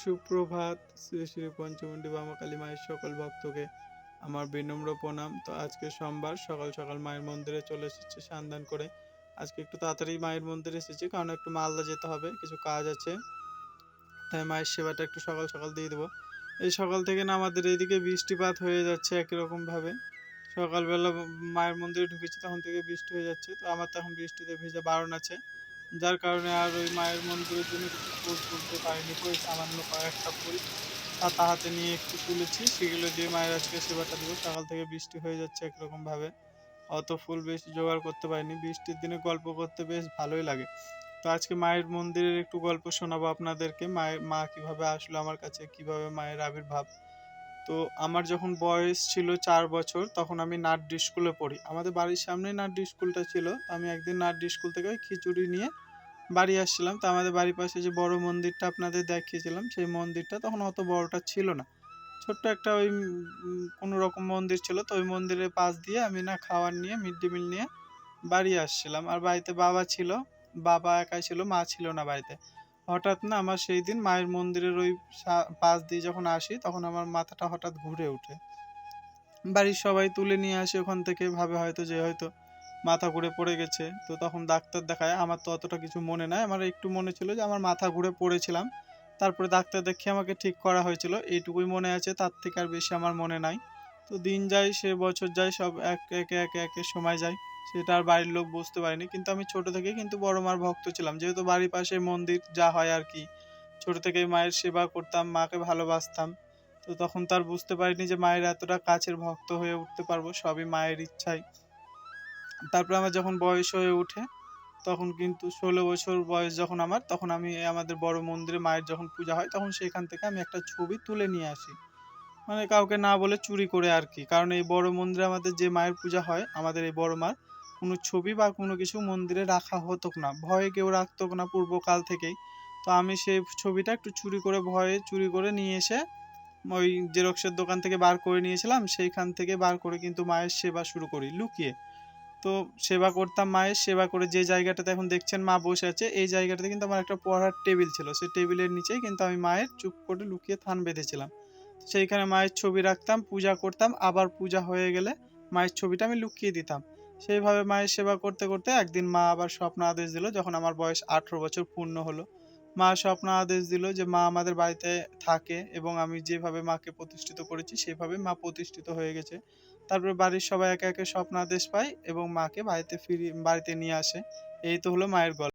সুপ্রভাত, শ্রী শ্রী পঞ্চমুণ্ডী বামাকালী মায়ের সকল ভক্তকে। আমার বিনম্র প্রণাম। তো আজকে সোমবার সকাল সকাল মায়ের মন্দিরে চলে এসেছে সান্দান করে। আজকে একটু তাড়াতাড়ি মায়ের মন্দিরে এসেছি, কারণ একটু মালদা যেতে হবে, কিছু কাজ আছে। তাই মায়ের সেবাটা একটু সকাল সকাল দিয়ে দেবো। এই সকাল থেকে না আমাদের এইদিকে বৃষ্টিপাত হয়ে যাচ্ছে একই রকম ভাবে সকালবেলা মায়ের মন্দিরে ঢুকেছি, তখন থেকে বৃষ্টি হয়ে যাচ্ছে। তো আমার তখন বৃষ্টিতে ভেজা বারণ আছে। যার কারণে আর ওই মায়ের মন্দিরের জন্য কিছু ফুল তুলতে পারিনি। তো ওই সামান্য কয়েকটা ফুল পাতা হাতে নিয়ে একটু তুলেছি। সেগুলো দিয়ে মায়ের আজকে সেবাটা দেবো, সকাল থেকে বৃষ্টি হয়ে যাচ্ছে একরকমভাবে। অত ফুল বেশি জোগাড় করতে পারিনি। বৃষ্টির দিনে গল্প করতে বেশ ভালোই লাগে। তো আজকে মায়ের মন্দিরের একটু গল্প শোনাবো আপনাদেরকে। মায়ের মা কীভাবে আসলো আমার কাছে, কীভাবে মায়ের আবির্ভাব তো আমার যখন বয়স ছিল চার বছর, তখন আমি নাট্য স্কুলে পড়ি। আমাদের বাড়ির সামনেই নাট্য স্কুলটা ছিল আমি একদিন নাট্য স্কুল থেকে খিচুড়ি নিয়ে বাড়ি আসছিলাম। তো আমাদের বাড়ির পাশে যে বড় মন্দিরটা আপনাদের দেখিয়েছিলাম, সেই মন্দিরটা তখন অত বড়টা ছিল না। ছোট্ট একটা ওই কোনো রকম মন্দির ছিল, তো ওই মন্দিরের পাশ দিয়ে আমি না খাবার নিয়ে মিড ডে মিল নিয়ে বাড়ি আসছিলাম। আর বাড়িতে বাবা ছিল, বাবা একাই ছিল, মা ছিল না বাড়িতে। হঠাৎ না আমার সেই দিন মায়ের মন্দিরের ওই পাশ দিয়ে যখন আসি, তখন আমার মাথাটা হঠাৎ ঘুরে ওঠে। বাড়ির সবাই তুলে নিয়ে আসে ওখান থেকে, ভাবে হয়তো যে হয়তো মাথা ঘুরে পড়ে গেছে। তো তখন ডাক্তার দেখায়, আমার তো অতটা কিছু মনে নাই। আমার একটু মনে ছিল যে আমার মাথা ঘুরে পড়েছিলাম। তারপরে ডাক্তার দেখিয়ে আমাকে ঠিক করা হয়েছিল। এইটুকুই মনে আছে, তার থেকে আর বেশি আমার মনে নাই। তো দিন যায়, সে বছর যায়, সব এক, একে একে একে সময় যায়। সেটা আর বাড়ির লোক বুঝতে পারেনি। কিন্তু আমি ছোট থেকে কিন্তু বড় মার ভক্ত ছিলাম। যেহেতু বাড়ির পাশে মন্দির যা হয় আর কি, ছোট থেকেই মায়ের সেবা করতাম, মাকে ভালোবাসতাম। তো তখন তার বুঝতে পারিনি যে মায়ের এতটা কাছের ভক্ত হয়ে উঠতে পারব, সবই মায়ের ইচ্ছাই। তারপরে আমার যখন বয়স হয়ে ওঠে, তখন কিন্তু ষোলো বছর বয়স যখন আমার, তখন আমি আমাদের বড় মন্দিরে মায়ের যখন পূজা হয়, তখন সেখান থেকে আমি একটা ছবি তুলে নিয়ে আসি। মানে কাউকে না বলে চুরি করে আর কি। কারণ এই বড় মন্দিরে আমাদের যে মায়ের পূজা হয়, আমাদের এই বড় মার, কোনো ছবি বা কোনো কিছু মন্দিরে রাখা হতো না। ভয়ে কেউ রাখতো না পূর্বকাল থেকেই। তো আমি সেই ছবিটা একটু চুরি করে, ভয়ে চুরি করে নিয়ে এসে ওই জেরক্সের দোকান থেকে বার করে নিয়েছিলাম। সেইখান থেকে বার করে কিন্তু মায়ের সেবা শুরু করি, লুকিয়ে। তো সেবা করতাম মায়ের, সেবা করে যে জায়গাটাতে এখন দেখছেন মা বসে আছে, এই জায়গাটাতে কিন্তু আমার একটা পড়ার টেবিল ছিল। সেই টেবিলের নিচেই কিন্তু আমি মায়ের চুপ করে লুকিয়ে থান বেঁধেছিলাম। সেইখানে মায়ের ছবি রাখতাম, পূজা করতাম, আবার পূজা হয়ে গেলে মায়ের ছবিটা আমি লুকিয়ে দিতাম। সেইভাবে মায়ের সেবা করতে করতে একদিন মা আবার স্বপ্ন আদেশ দিল, যখন আমার বয়স আঠেরো বছর পূর্ণ হলো। মা স্বপ্ন আদেশ দিল যে মা আমাদের বাড়িতে থাকে এবং আমি যেভাবে মাকে প্রতিষ্ঠিত করেছি, সেভাবে মা প্রতিষ্ঠিত হয়ে গেছে। তারপরে বাড়ির সবাই একে একে স্বপ্ন আদেশ পায় এবং মাকে বাড়িতে ফিরিয়ে, বাড়িতে নিয়ে আসে। এই তো হলো মায়ের গল্প।